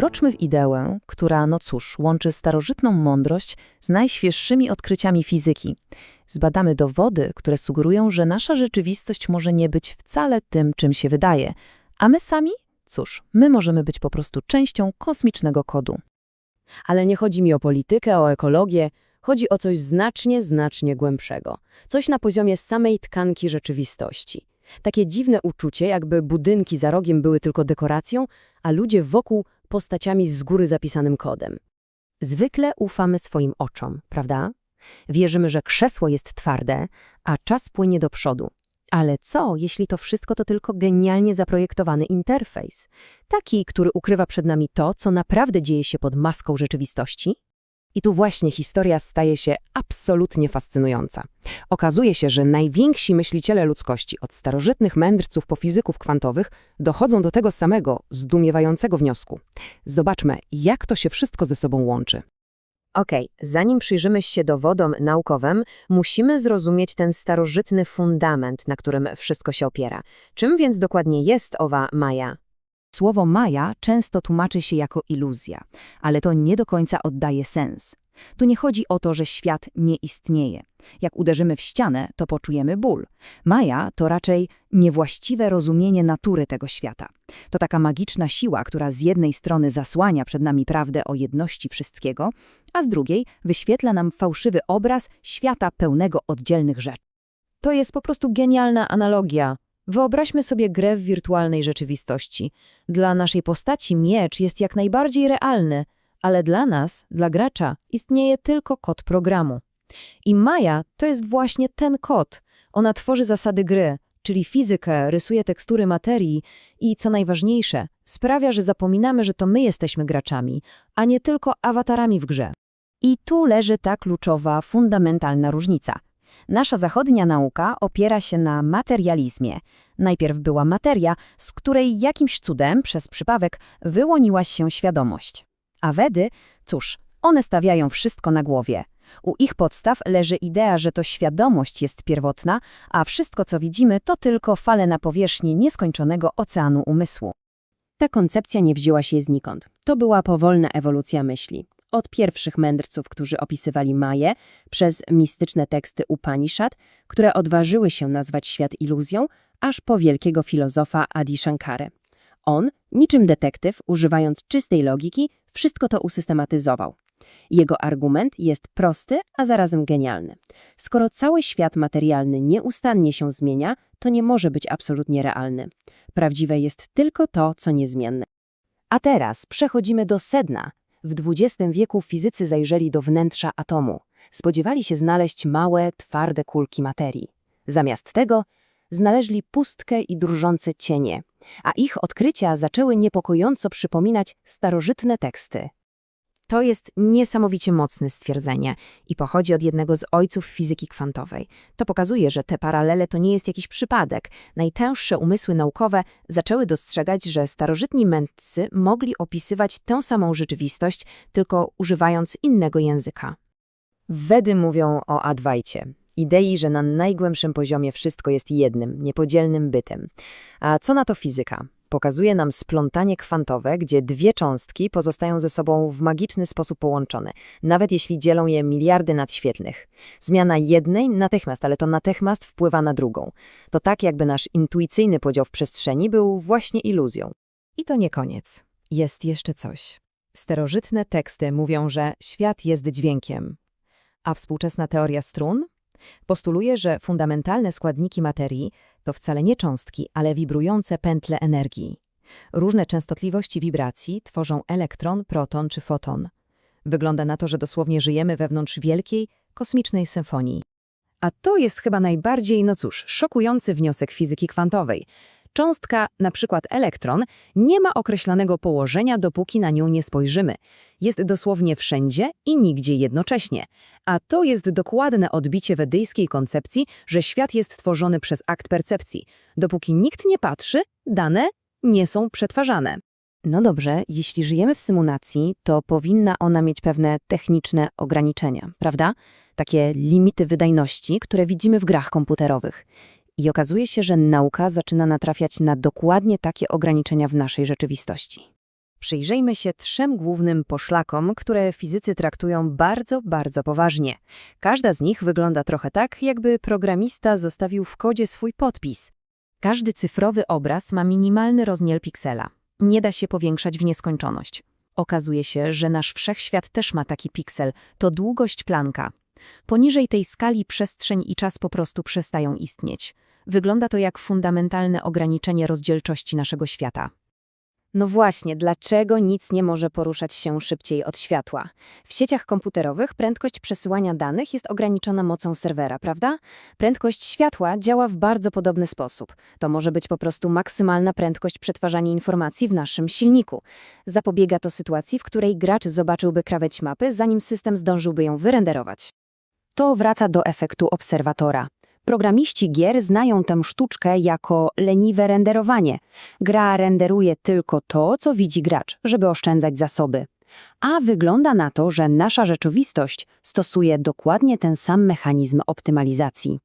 Wkroczmy w ideę, która, no cóż, łączy starożytną mądrość z najświeższymi odkryciami fizyki. Zbadamy dowody, które sugerują, że nasza rzeczywistość może nie być wcale tym, czym się wydaje, a my sami? Cóż, my możemy być po prostu częścią kosmicznego kodu. Ale nie chodzi mi o politykę, o ekologię, chodzi o coś znacznie, znacznie głębszego. Coś na poziomie samej tkanki rzeczywistości. Takie dziwne uczucie, jakby budynki za rogiem były tylko dekoracją, a ludzie wokół postaciami z góry zapisanym kodem. Zwykle ufamy swoim oczom, prawda? Wierzymy, że krzesło jest twarde, a czas płynie do przodu. Ale co, jeśli to wszystko to tylko genialnie zaprojektowany interfejs? Taki, który ukrywa przed nami to, co naprawdę dzieje się pod maską rzeczywistości? I tu właśnie historia staje się absolutnie fascynująca. Okazuje się, że najwięksi myśliciele ludzkości, od starożytnych mędrców po fizyków kwantowych, dochodzą do tego samego, zdumiewającego wniosku. Zobaczmy, jak to się wszystko ze sobą łączy. Okej, zanim przyjrzymy się dowodom naukowym, musimy zrozumieć ten starożytny fundament, na którym wszystko się opiera. Czym więc dokładnie jest owa Maja? Słowo Maja często tłumaczy się jako iluzja, ale to nie do końca oddaje sens. Tu nie chodzi o to, że świat nie istnieje. Jak uderzymy w ścianę, to poczujemy ból. Maja to raczej niewłaściwe rozumienie natury tego świata. To taka magiczna siła, która z jednej strony zasłania przed nami prawdę o jedności wszystkiego, a z drugiej wyświetla nam fałszywy obraz świata pełnego oddzielnych rzeczy. To jest po prostu genialna analogia. Wyobraźmy sobie grę w wirtualnej rzeczywistości. Dla naszej postaci miecz jest jak najbardziej realny, ale dla nas, dla gracza, istnieje tylko kod programu. I Maja to jest właśnie ten kod. Ona tworzy zasady gry, czyli fizykę, rysuje tekstury materii i, co najważniejsze, sprawia, że zapominamy, że to my jesteśmy graczami, a nie tylko awatarami w grze. I tu leży ta kluczowa, fundamentalna różnica. Nasza zachodnia nauka opiera się na materializmie. Najpierw była materia, z której jakimś cudem, przez przypadek, wyłoniła się świadomość. A Wedy, cóż, one stawiają wszystko na głowie. U ich podstaw leży idea, że to świadomość jest pierwotna, a wszystko, co widzimy, to tylko fale na powierzchni nieskończonego oceanu umysłu. Ta koncepcja nie wzięła się znikąd. To była powolna ewolucja myśli. Od pierwszych mędrców, którzy opisywali Maję, przez mistyczne teksty Upanishad, które odważyły się nazwać świat iluzją, aż po wielkiego filozofa Adi Shankarę. On, niczym detektyw, używając czystej logiki, wszystko to usystematyzował. Jego argument jest prosty, a zarazem genialny. Skoro cały świat materialny nieustannie się zmienia, to nie może być absolutnie realny. Prawdziwe jest tylko to, co niezmienne. A teraz przechodzimy do sedna. W XX wieku fizycy zajrzeli do wnętrza atomu. Spodziewali się znaleźć małe, twarde kulki materii. Zamiast tego znaleźli pustkę i drżące cienie, a ich odkrycia zaczęły niepokojąco przypominać starożytne teksty. To jest niesamowicie mocne stwierdzenie i pochodzi od jednego z ojców fizyki kwantowej. To pokazuje, że te paralele to nie jest jakiś przypadek. Najtęższe umysły naukowe zaczęły dostrzegać, że starożytni mędrcy mogli opisywać tę samą rzeczywistość, tylko używając innego języka. Wedy mówią o Adwajcie, idei, że na najgłębszym poziomie wszystko jest jednym, niepodzielnym bytem. A co na to fizyka? Pokazuje nam splątanie kwantowe, gdzie dwie cząstki pozostają ze sobą w magiczny sposób połączone, nawet jeśli dzielą je miliardy nadświetlnych. Zmiana jednej natychmiast, ale to natychmiast wpływa na drugą. To tak, jakby nasz intuicyjny podział w przestrzeni był właśnie iluzją. I to nie koniec. Jest jeszcze coś. Starożytne teksty mówią, że świat jest dźwiękiem. A współczesna teoria strun Postuluje, że fundamentalne składniki materii to wcale nie cząstki, ale wibrujące pętle energii. Różne częstotliwości wibracji tworzą elektron, proton czy foton. Wygląda na to, że dosłownie żyjemy wewnątrz wielkiej, kosmicznej symfonii. A to jest chyba najbardziej, no cóż, szokujący wniosek fizyki kwantowej. Cząstka, na przykład elektron, nie ma określonego położenia, dopóki na nią nie spojrzymy. Jest dosłownie wszędzie i nigdzie jednocześnie. A to jest dokładne odbicie wedyjskiej koncepcji, że świat jest tworzony przez akt percepcji. Dopóki nikt nie patrzy, dane nie są przetwarzane. No dobrze, jeśli żyjemy w symulacji, to powinna ona mieć pewne techniczne ograniczenia, prawda? Takie limity wydajności, które widzimy w grach komputerowych. I okazuje się, że nauka zaczyna natrafiać na dokładnie takie ograniczenia w naszej rzeczywistości. Przyjrzyjmy się trzem głównym poszlakom, które fizycy traktują bardzo, bardzo poważnie. Każda z nich wygląda trochę tak, jakby programista zostawił w kodzie swój podpis. Każdy cyfrowy obraz ma minimalny rozmiar piksela. Nie da się powiększać w nieskończoność. Okazuje się, że nasz wszechświat też ma taki piksel, to długość planka. Poniżej tej skali przestrzeń i czas po prostu przestają istnieć. Wygląda to jak fundamentalne ograniczenie rozdzielczości naszego świata. No właśnie, dlaczego nic nie może poruszać się szybciej od światła? W sieciach komputerowych prędkość przesyłania danych jest ograniczona mocą serwera, prawda? Prędkość światła działa w bardzo podobny sposób. To może być po prostu maksymalna prędkość przetwarzania informacji w naszym silniku. Zapobiega to sytuacji, w której gracz zobaczyłby krawędź mapy, zanim system zdążyłby ją wyrenderować. To wraca do efektu obserwatora. Programiści gier znają tę sztuczkę jako leniwe renderowanie. Gra renderuje tylko to, co widzi gracz, żeby oszczędzać zasoby. A wygląda na to, że nasza rzeczywistość stosuje dokładnie ten sam mechanizm optymalizacji.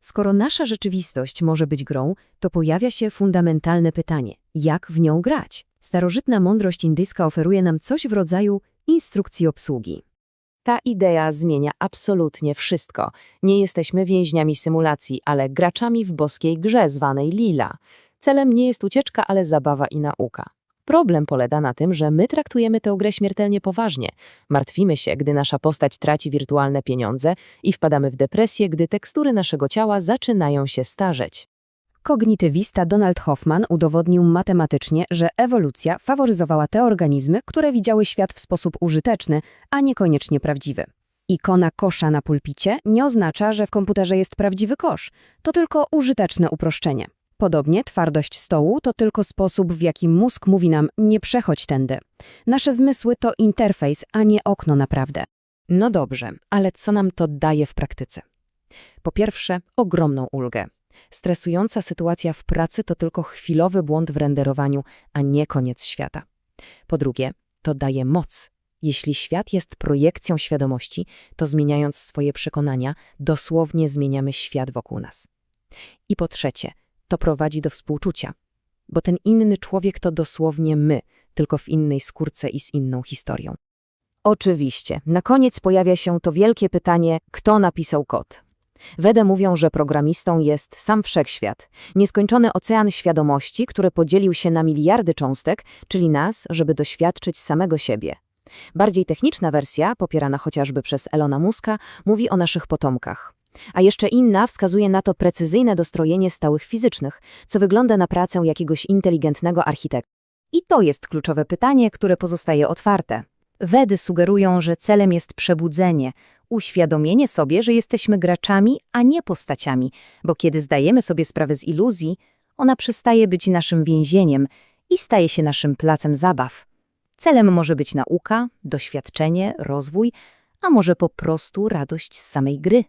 Skoro nasza rzeczywistość może być grą, to pojawia się fundamentalne pytanie: jak w nią grać? Starożytna mądrość indyjska oferuje nam coś w rodzaju instrukcji obsługi. Ta idea zmienia absolutnie wszystko. Nie jesteśmy więźniami symulacji, ale graczami w boskiej grze zwanej Lila. Celem nie jest ucieczka, ale zabawa i nauka. Problem polega na tym, że my traktujemy tę grę śmiertelnie poważnie. Martwimy się, gdy nasza postać traci wirtualne pieniądze i wpadamy w depresję, gdy tekstury naszego ciała zaczynają się starzeć. Kognitywista Donald Hoffman udowodnił matematycznie, że ewolucja faworyzowała te organizmy, które widziały świat w sposób użyteczny, a niekoniecznie prawdziwy. Ikona kosza na pulpicie nie oznacza, że w komputerze jest prawdziwy kosz. To tylko użyteczne uproszczenie. Podobnie twardość stołu to tylko sposób, w jaki mózg mówi nam nie przechodź tędy. Nasze zmysły to interfejs, a nie okno naprawdę. No dobrze, ale co nam to daje w praktyce? Po pierwsze, ogromną ulgę. Stresująca sytuacja w pracy to tylko chwilowy błąd w renderowaniu, a nie koniec świata. Po drugie, to daje moc. Jeśli świat jest projekcją świadomości, to zmieniając swoje przekonania, dosłownie zmieniamy świat wokół nas. I po trzecie, to prowadzi do współczucia, bo ten inny człowiek to dosłownie my, tylko w innej skórce i z inną historią. Oczywiście, na koniec pojawia się to wielkie pytanie, kto napisał kod. Wede mówią, że programistą jest sam wszechświat, nieskończony ocean świadomości, który podzielił się na miliardy cząstek, czyli nas, żeby doświadczyć samego siebie. Bardziej techniczna wersja, popierana chociażby przez Elona Muska, mówi o naszych potomkach. A jeszcze inna wskazuje na to precyzyjne dostrojenie stałych fizycznych, co wygląda na pracę jakiegoś inteligentnego architekta. I to jest kluczowe pytanie, które pozostaje otwarte. Wedy sugerują, że celem jest przebudzenie, uświadomienie sobie, że jesteśmy graczami, a nie postaciami, bo kiedy zdajemy sobie sprawę z iluzji, ona przestaje być naszym więzieniem i staje się naszym placem zabaw. Celem może być nauka, doświadczenie, rozwój, a może po prostu radość z samej gry.